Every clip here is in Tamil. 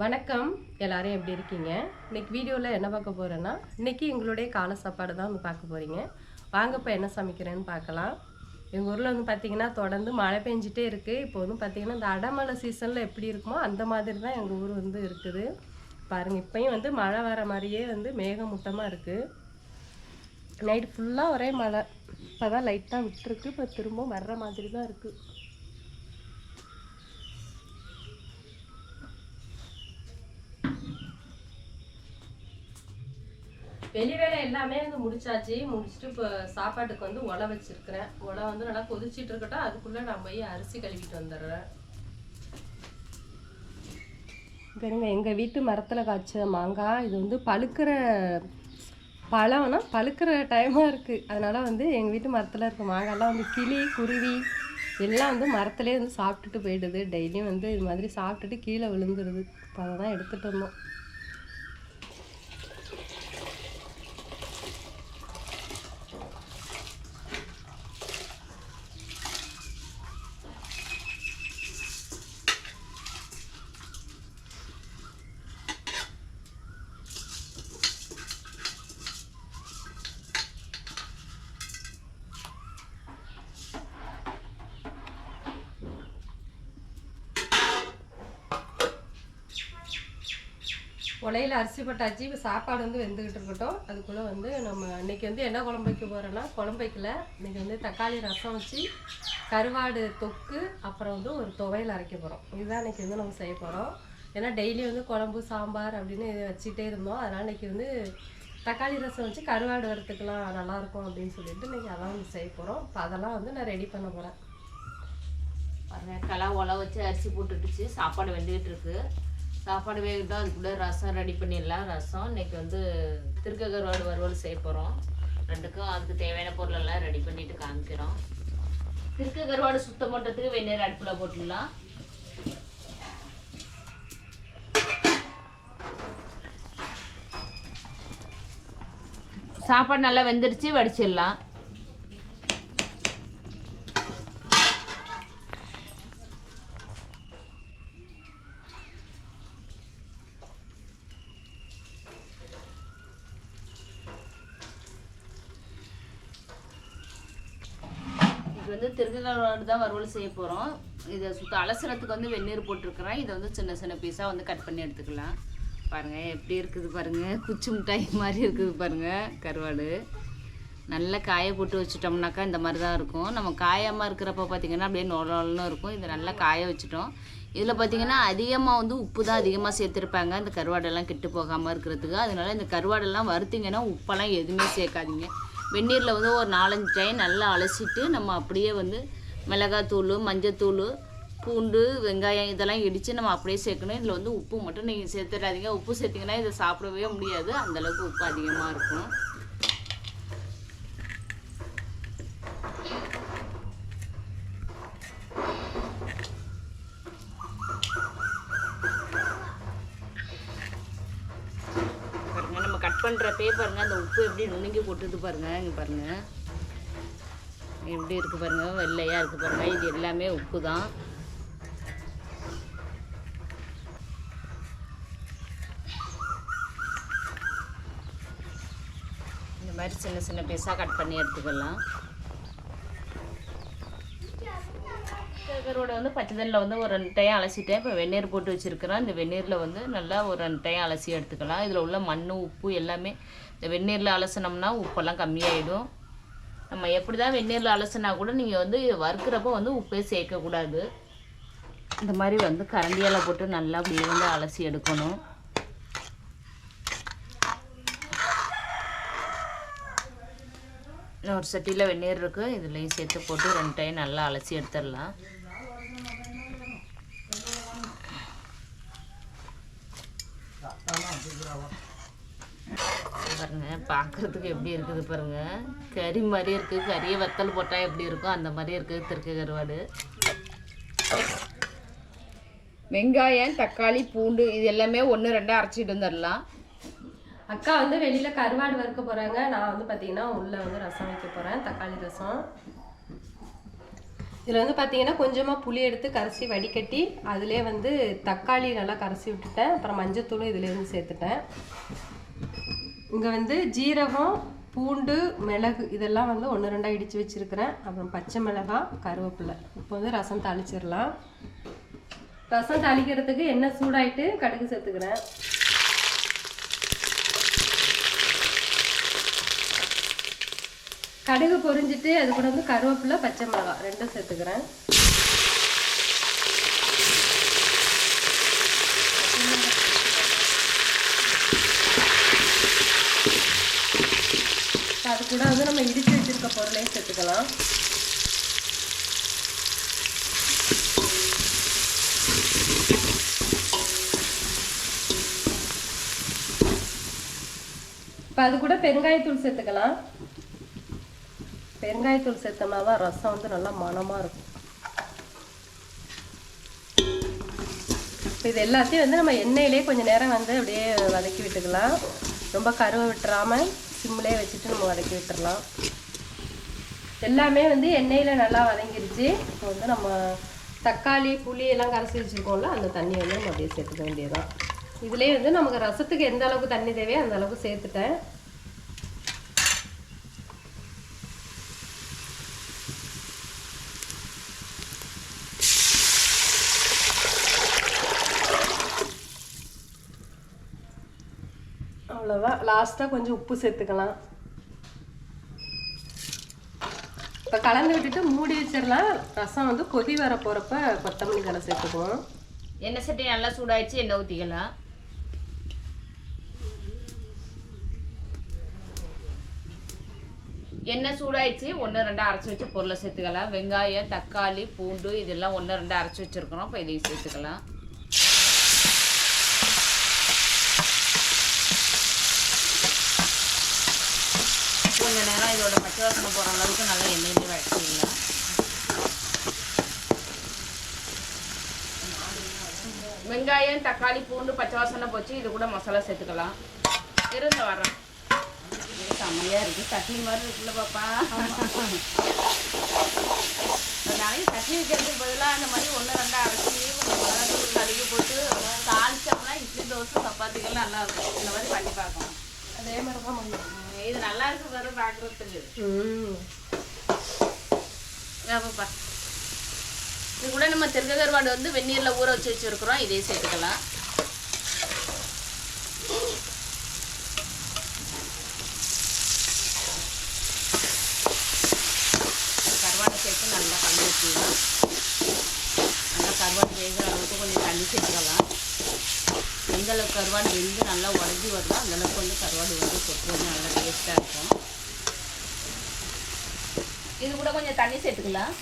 வணக்கம். எல்லாரும் எப்படி இருக்கீங்க? இன்னைக்கு வீடியோவில் என்ன பார்க்க போகிறேன்னா இன்றைக்கி எங்களுடைய காலை சாப்பாடு தான் வந்து பார்க்க போகிறீங்க வாங்க இப்போ என்ன சமைக்கிறேன்னு பார்க்கலாம். எங்கள் ஊரில் வந்து பார்த்திங்கன்னா தொடர்ந்து மழை பெஞ்சிட்டே இருக்குது இப்போ வந்து பார்த்திங்கன்னா இந்த அடமழை சீசனில் எப்படி இருக்குமோ அந்த மாதிரி தான் எங்கள் ஊர் வந்து இருக்குது. பாருங்கள் இப்போயும் வந்து மழை வர மாதிரியே வந்து மேகமூட்டமாக இருக்குது நைட்டு ஃபுல்லாக ஒரே மழை. இப்போ தான் லைட்டாக விட்டுருக்கு. இப்போ திரும்ப வர்ற மாதிரி தான் இருக்குது வெளி வேலை எல்லாமே வந்து முடிச்சாச்சு. முடிச்சுட்டு இப்போ சாப்பாட்டுக்கு வந்து உலை வச்சிருக்கிறேன். உலை வந்து நல்லா கொதிச்சிட்டு இருக்கட்டும். அதுக்குள்ளே நான் போய் அரிசி கழுவிட்டு வந்துடுறேன். பாருங்க எங்கள் வீட்டு மரத்தில் காய்ச்ச மாங்காய் இது வந்து பழுக்கிற பழம்னா பழுக்கிற டைமாக இருக்குது அதனால் வந்து எங்கள் வீட்டு மரத்தில் இருக்க மாங்காய்லாம் வந்து கிளி குருவி எல்லாம் வந்து மரத்துலேயே வந்து சாப்பிட்டுட்டு போயிடுது. டெய்லியும் வந்து இது மாதிரி சாப்பிட்டுட்டு கீழே விழுந்துருது. இப்போ அதை தான் எடுத்துகிட்டு வந்தோம். உலையில் அரிசி பட்டாச்சு. இப்போ சாப்பாடு வந்து வெந்துக்கிட்டு இருக்கட்டும். அதுக்குள்ளே வந்து நம்ம இன்றைக்கி வந்து என்ன குழம்பு வைக்க போகிறோன்னா குழம்பு வைக்கல. இன்னைக்கு வந்து தக்காளி ரசம் வச்சு கருவாடு தொக்கு அப்புறம் வந்து ஒரு துவையல் அரைக்க போகிறோம் இதுதான் இன்றைக்கி வந்து நம்ம செய்ய போகிறோம் ஏன்னா டெய்லி வந்து குழம்பு சாம்பார் அப்படின்னு இது வச்சுட்டே இருந்தோம். அதனால் இன்னைக்கு வந்து தக்காளி ரசம் வச்சு கருவாடு வறுத்துக்கலாம் நல்லாயிருக்கும் அப்படின்னு சொல்லிட்டு இன்னைக்கு அதான் வந்து செய்ய போகிறோம் இப்போ அதெல்லாம் வந்து நான் ரெடி பண்ண போகிறேன் பாருங்கள் கலா உலை வச்சு அரிசி போட்டுட்டுச்சு சாப்பாடு வெந்துக்கிட்டு இருக்குது சாப்பாடு வேகட்டும் அதுக்குள்ளே ரசம் ரெடி பண்ணிடலாம் ரசம். இன்னைக்கு வந்து திருக்க கருவாடு வறுவல் செய்ய போகிறோம் ரெண்டுக்கும் அதுக்கு தேவையான பொருளெல்லாம் ரெடி பண்ணிட்டு காமிக்கிறோம். திருக்க கருவாடு சுத்தம் பண்ணுறதுக்கு வெந்நீர் அடுப்பில் போட்டுடலாம். சாப்பாடு நல்லா வெந்துடுச்சு வடிச்சிடலாம். இது வந்து திருக்கக்கருவாடு தான் வறுவல் செய்ய போகிறோம் இதை சுத்த அலசறதுக்கு வந்து வெந்நீர் போட்டிருக்கிறேன். இதை வந்து சின்ன சின்ன பீஸாக வந்து கட் பண்ணி எடுத்துக்கலாம். பாருங்கள் எப்படி இருக்குது பாருங்கள் குச்சி மிட்டாய் மாதிரி இருக்குது பாருங்கள் கருவாடு. நல்லா காய போட்டு வச்சுட்டோம்னாக்கா இந்த மாதிரி தான் இருக்கும். நம்ம காயாமல் இருக்கிறப்ப பார்த்திங்கன்னா அப்படியே நொலன்னு இருக்கும். இதை நல்லா காய வச்சுட்டோம். இதில் பார்த்திங்கன்னா அதிகமாக வந்து உப்பு தான் அதிகமாக சேர்த்துருப்பாங்க. இந்த கருவாடெல்லாம் கெட்டு போகாமல் இருக்கிறதுக்கு. அதனால இந்த கருவாடெல்லாம் வறுத்திங்கன்னா உப்பெல்லாம் எதுவுமே சேர்க்காதீங்க. வெந்நீரில் வந்து ஒரு நாலஞ்சு டைம் நல்லா அலசிட்டு நம்ம அப்படியே வந்து மிளகாத்தூள் மஞ்சத்தூள் பூண்டு வெங்காயம் இதெல்லாம் இடித்து நம்ம அப்படியே சேர்க்கணும். இதில் வந்து உப்பு மட்டும் நீங்கள் சேர்த்துடாதீங்க. உப்பு சேர்த்திங்கன்னா இதை சாப்பிடவே முடியாது. அந்தளவுக்கு உப்பு அதிகமாக இருக்கும் பாருங்க நம்ம கட் பண்ணுறப்பே பாருங்க அந்த உப்பு போட்டுட்டு போட்டுது பாருங்க இங்கே பாருங்கள் எப்படி இருக்குது பாருங்க வெள்ளையாக இருக்குது பாருங்கள் இது எல்லாமே உப்பு தான் இந்த மாதிரி சின்ன சின்ன பீஸாக கட் பண்ணி எடுத்துக்கலாம். கருவோட வந்து பச்சை தண்ணியில் வந்து ஒரு ரெண்டு டைம் அலசிட்டேன். இப்போ வெந்நீர் போட்டு வச்சுருக்கிறேன். இந்த வெந்நீரில் வந்து நல்லா ஒரு ரெண்டு டைம் அலசி எடுத்துக்கலாம். இதில் உள்ள மண் உப்பு எல்லாமே இந்த வெந்நீரில் அலசினோம்னா உப்பெல்லாம் கம்மியாயிடும். நம்ம எப்படி தான் வெந்நீரில் அலசினா கூட நீங்கள் வந்து வறுக்கிறப்போ வந்து உப்பே சேர்க்கக்கூடாது. இந்த மாதிரி வந்து கரண்டியால் போட்டு நல்லா அப்படியே வந்து அலசி எடுக்கணும். ஒரு சட்டியில் வெந்நீர் இருக்குது இதுலேயும் சேர்த்து போட்டு ரெண்டு டைம் நல்லா அலசி எடுத்துடலாம் பாருங்க பார்க்குறதுக்கு எப்படி இருக்குது பாருங்க. கறி மாதிரி இருக்குது கறியை வத்தல் போட்டால் எப்படி இருக்கும்? அந்த மாதிரி இருக்குது திருக்க கருவாடு. வெங்காயம் தக்காளி பூண்டு இது எல்லாமே ஒன்று ரெண்டாக அரைச்சிட்டு வந்துடலாம் அக்கா வந்து வெளியில கருவாடு வறுக்க போறாங்க. நான் வந்து பாத்தீங்கன்னா உள்ள வந்து ரசம் வைக்க போறேன். தக்காளி ரசம். இதில் வந்து பார்த்தீங்கன்னா கொஞ்சமாக புளி எடுத்து கரைச்சி வடிகட்டி அதிலே வந்து தக்காளி நல்லா கரைச்சி விட்டுட்டேன். அப்புறம் மஞ்சத்தூளும் இதுலேருந்து சேர்த்துட்டேன். இங்கே வந்து ஜீரகம் பூண்டு மிளகு இதெல்லாம் வந்து ஒன்று ரெண்டாக இடித்து வச்சுருக்கிறேன். அப்புறம் பச்சை மிளகாய் கருவேப்பிலை. இப்போ வந்து ரசம் தாளிச்சிடலாம். ரசம் தாளிக்கிறதுக்கு எண்ணெய் சூடாயிட்டு கடுகு சேர்த்துக்கிறேன். கடுகு பொரிஞ்சிட்டு அது கூட வந்து கருவேப்பிலை பச்சை மிளகாய் ரெண்டும் சேர்த்துக்கிறேன். கூட வந்து நம்ம இடித்து வச்சிருக்க பொருளையும் சேர்த்துக்கலாம். இப்போ அது கூட பெருங்காயத்தூள் சேர்த்துக்கலாம். பெருங்காயத்தூள் சேர்த்தோம்னா தான் ரசம் வந்து நல்லா மணமாக இருக்கும். இப்போ இது எல்லாத்தையும் வந்து நம்ம எண்ணெயிலே கொஞ்சம் நேரம் வந்து அப்படியே வதக்கி விட்டுக்கலாம். ரொம்ப கருவை விட்டுறாமல் சிம்மிலே வச்சுட்டு நம்ம வதக்கி விட்டுறலாம். எல்லாமே வந்து எண்ணெயில் நல்லா வதங்கிருச்சு. இப்போ வந்து நம்ம தக்காளி புளி எல்லாம் கரைச்சி வச்சுருக்கோம்ல அந்த தண்ணியை வந்து நம்ம அப்படியே சேர்த்துக்க வேண்டியதுதான். இதுலேயே வந்து நமக்கு ரசத்துக்கு எந்த அளவுக்கு தண்ணி தேவையோ அந்த அளவுக்கு சேர்த்துட்டேன். அவ்வளோதான் லாஸ்ட்டாக கொஞ்சம் உப்பு சேர்த்துக்கலாம். இப்போ கலந்து விட்டுட்டு மூடி வச்சிடலாம். ரசம் வந்து கொதி வர போகிறப்ப கொத்தமல்லி தலை சேர்த்துக்குவோம். எண்ணெய் சட்டி நல்லா சூடாயிடுச்சு எண்ணெய் ஊற்றிக்கலாம் எண்ணெய் சூடாயிடுச்சு ஒன்று ரெண்டு அரைச்சி வச்சு பொருளை சேர்த்துக்கலாம். வெங்காயம் தக்காளி பூண்டு இதெல்லாம் ஒன்று ரெண்டு அரைச்சி வச்சுருக்கிறோம். இப்போ இதையும் சேர்த்துக்கலாம். இதோட பச்சை வாசனை போகிற அளவுக்கு நல்லா எண்ணெயிலே வதக்கிக்கலாம் வெங்காயம் தக்காளி பூண்டு பச்சை வாசனை போச்சு. இது கூட மசாலா சேர்த்துக்கலாம். இருந்த வரோம் இது இருக்குது சட்னி மாதிரி இருக்குல்ல பாப்பா. நிறைய சட்னி வைக்கிறதுக்கு பதிலாக அந்த மாதிரி ஒன்று ரெண்டாக அரைச்சி கொஞ்சம் மிளகாத்தூள் கழுவி போட்டு தாளிச்சோம்னா இட்லி தோசை சப்பாத்திகள் நல்லா இருக்கும். இந்த மாதிரி பண்ணி பார்க்கணும் அதே மாதிரி தான் பண்ணுவோம் இது நல்லா இருக்கு பாரு பார்க்குறதுக்கு இது கூட நம்ம தெற்கு கருவாடு வந்து வெந்நீரில் ஊற வச்சு வச்சுருக்குறோம். இதையும் சேர்த்துக்கலாம். கருவாடை சேர்த்து நல்லா கலந்து வச்சுக்கலாம். நல்லா கருவாடு வேகிற அளவுக்கு கொஞ்சம் தண்ணி சேர்த்துக்கலாம். எந்தளவுக்கு கருவாடு வெந்து நல்லா உடஞ்சி வருதோ அந்த அளவுக்கு வந்து கருவாடு வந்து கொத்து வந்து நல்லா டேஸ்ட்டாக இருக்கும். இது கூட கொஞ்சம் தண்ணி சேர்த்துக்கலாம்.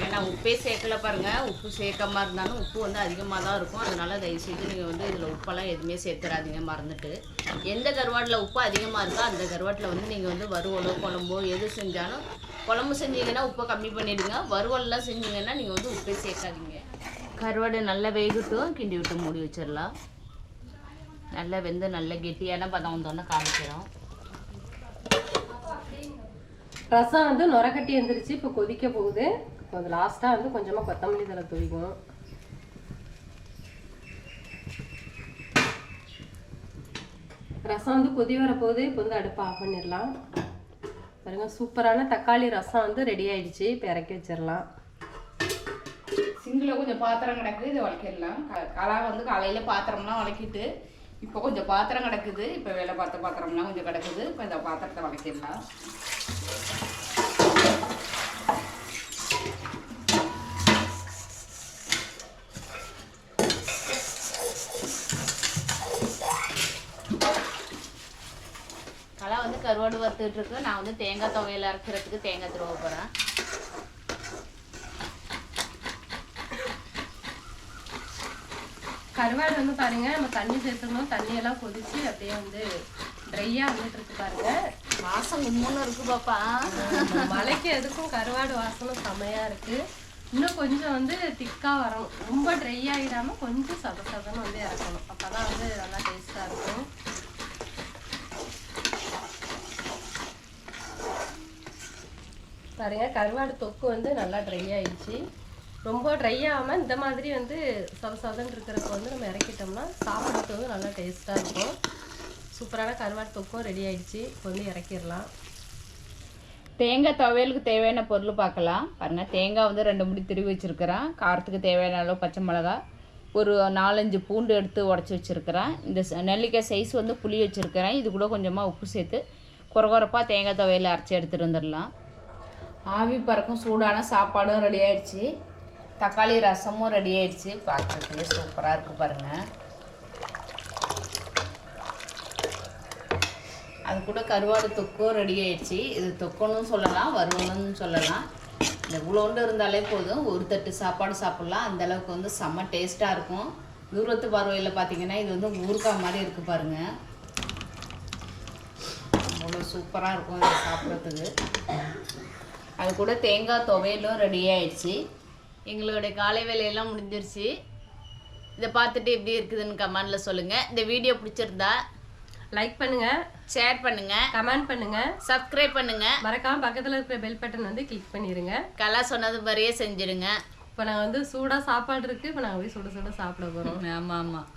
ஏன்னா நான் உப்பே சேர்க்கல பாருங்கள் உப்பு சேர்க்காம இருந்தாலும் உப்பு வந்து அதிகமாக தான் இருக்கும். அதனால் தயவுசெய்து நீங்கள் வந்து இதில் உப்பெல்லாம் எதுவுமே சேர்த்துறாதீங்க மறந்துட்டு. எந்த கருவாட்டில் உப்பு அதிகமாக இருக்கோ அந்த கருவாட்டில் வந்து நீங்கள் வந்து வறுவலோ குழம்போ எது செஞ்சாலும் குழம்பு செஞ்சீங்கன்னா உப்பை கம்மி பண்ணிவிடுங்க வறுவல்லாம் செஞ்சீங்கன்னா நீங்கள் வந்து உப்பே சேர்க்காதீங்க. கருவாடு நல்லா வேகட்டும். கிண்டி விட்டு மூடி வச்சிடலாம். நல்லா வெந்து நல்ல கெட்டியான பதம் வந்தோன்னே காமிக்கிறோம். ரசம் வந்து நுரக்கட்டி வந்துருச்சு. இப்போ கொதிக்க போகுது. இப்போ அது லாஸ்ட்டாக வந்து கொஞ்சமாக கொத்தமல்லி தலை தூவிக்கும் ரசம் வந்து கொதி வரப்போகுது இப்போ வந்து அடுப்பை ஆஃப் பண்ணிடலாம். பாருங்க சூப்பரான தக்காளி ரசம் வந்து ரெடி ஆயிடுச்சு. இப்போ இறக்கி வச்சிடலாம். சிங்கில் கொஞ்சம் பாத்திரம் கிடக்குது இதை வளர்க்கிடலாம். கலா வந்து காலையில் பாத்திரம்லாம் வளக்கிட்டு இப்போ கொஞ்சம் பாத்திரம் கிடக்குது. இப்போ வேலை பார்த்த பாத்திரம்லாம் கொஞ்சம் கிடக்குது. இப்போ இந்த பாத்திரத்தை வளர்க்கிடலாம் கலா வந்து இருக்கு நான் வந்து தேங்காய் துவையல் அரைக்கிறதுக்கு தேங்காய் திருவ போகிறேன் கருவாடு வந்து பாருங்க நம்ம தண்ணி சேர்த்துக்கணும் தண்ணியெல்லாம் கொதிச்சு அப்படியே வந்து ட்ரையாக வந்துட்டு இருக்கு பாருங்க. வாசம் கும்முன்னு இருக்கு பாப்பா. மலைக்கு எதுக்கும் கருவாடு வாசனை செமையா இருக்கு. இன்னும் கொஞ்சம் வந்து திக்காக வரணும் ரொம்ப ட்ரை ஆகிடாம கொஞ்சம் சத சதன்னு வந்து இறக்கணும். அப்போ தான் வந்து நல்லா டேஸ்ட்டாக இருக்கும். பாருங்கள் கருவாடு தொக்கு வந்து நல்லா ட்ரை ஆயிடுச்சு. ரொம்ப ட்ரை ஆகாமல் இந்த மாதிரி வந்து சத சதன்னு இருக்கிறப்ப வந்து நம்ம இறக்கிட்டோம்னா சாப்பிட்றது வந்து நல்லா டேஸ்ட்டாக இருக்கும். சூப்பரான கருவாடு தொக்கும் ரெடி ஆயிடுச்சு. இப்போ வந்து இறக்கிடலாம். தேங்காய் துவையலுக்கு தேவையான பொருள் பார்க்கலாம். பாருங்கள் தேங்காய் வந்து ரெண்டு முடி திருவி வச்சுருக்கிறேன். காரத்துக்கு தேவையான அளவு பச்சை மிளகா ஒரு நாலஞ்சு பூண்டு எடுத்து உடச்சி வச்சுருக்கிறேன். இந்த ச- நெல்லிக்காய் சைஸ் வந்து புளி வச்சுருக்கிறேன். இது கூட கொஞ்சமாக உப்பு சேர்த்து குறகுறப்பாக தேங்காய் துவையில் அரைச்சி எடுத்துகிட்டு வந்துடலாம். ஆவி பறக்கும் சூடான சாப்பாடும் ரெடி ஆயிடுச்சு. தக்காளி ரசமும் ரெடி ஆயிடுச்சு. பார்க்குறதுக்கு சூப்பராக இருக்குது பாருங்கள் அது கூட கருவாடு தொக்கும் ரெடி ஆயிடுச்சு. இது தொக்கணும் சொல்லலாம் வறுவலும் சொல்லலாம். இந்த இவ்வளோண்டு இருந்தாலே போதும். ஒரு தட்டு சாப்பாடு சாப்பிட்லாம். அந்த அளவுக்கு வந்து செம்ம டேஸ்ட்டாக இருக்கும். தூரத்து பார்வையில் பார்த்தீங்கன்னா இது வந்து ஊறுகாய் மாதிரி இருக்குது பாருங்கள் அவ்வளோ சூப்பராக இருக்கும் இதை சாப்பிட்றதுக்கு. அது கூட தேங்காய் துவையலும் ரெடி ஆயிடுச்சு. எங்களுடைய காலை வேலையெல்லாம் முடிஞ்சிருச்சு. இதை பார்த்துட்டு எப்படி இருக்குதுன்னு கமெண்டில் சொல்லுங்கள் இந்த வீடியோ பிடிச்சிருந்தா லைக் பண்ணுங்க. ஷேர் பண்ணுங்கள் கமெண்ட் பண்ணுங்க. சப்ஸ்கிரைப் பண்ணுங்க. மறக்காம பக்கத்தில் இருக்கிற பெல் பட்டன் வந்து கிளிக் பண்ணிடுங்க கலா சொன்னது மாதிரியே செஞ்சிடுங்க இப்போ நாங்கள் வந்து சூடாக சாப்பாடு இருக்குது இப்போ நாங்கள் போய் சுட சுட சாப்பிட போகிறோம் ஆமாம் ஆமாம்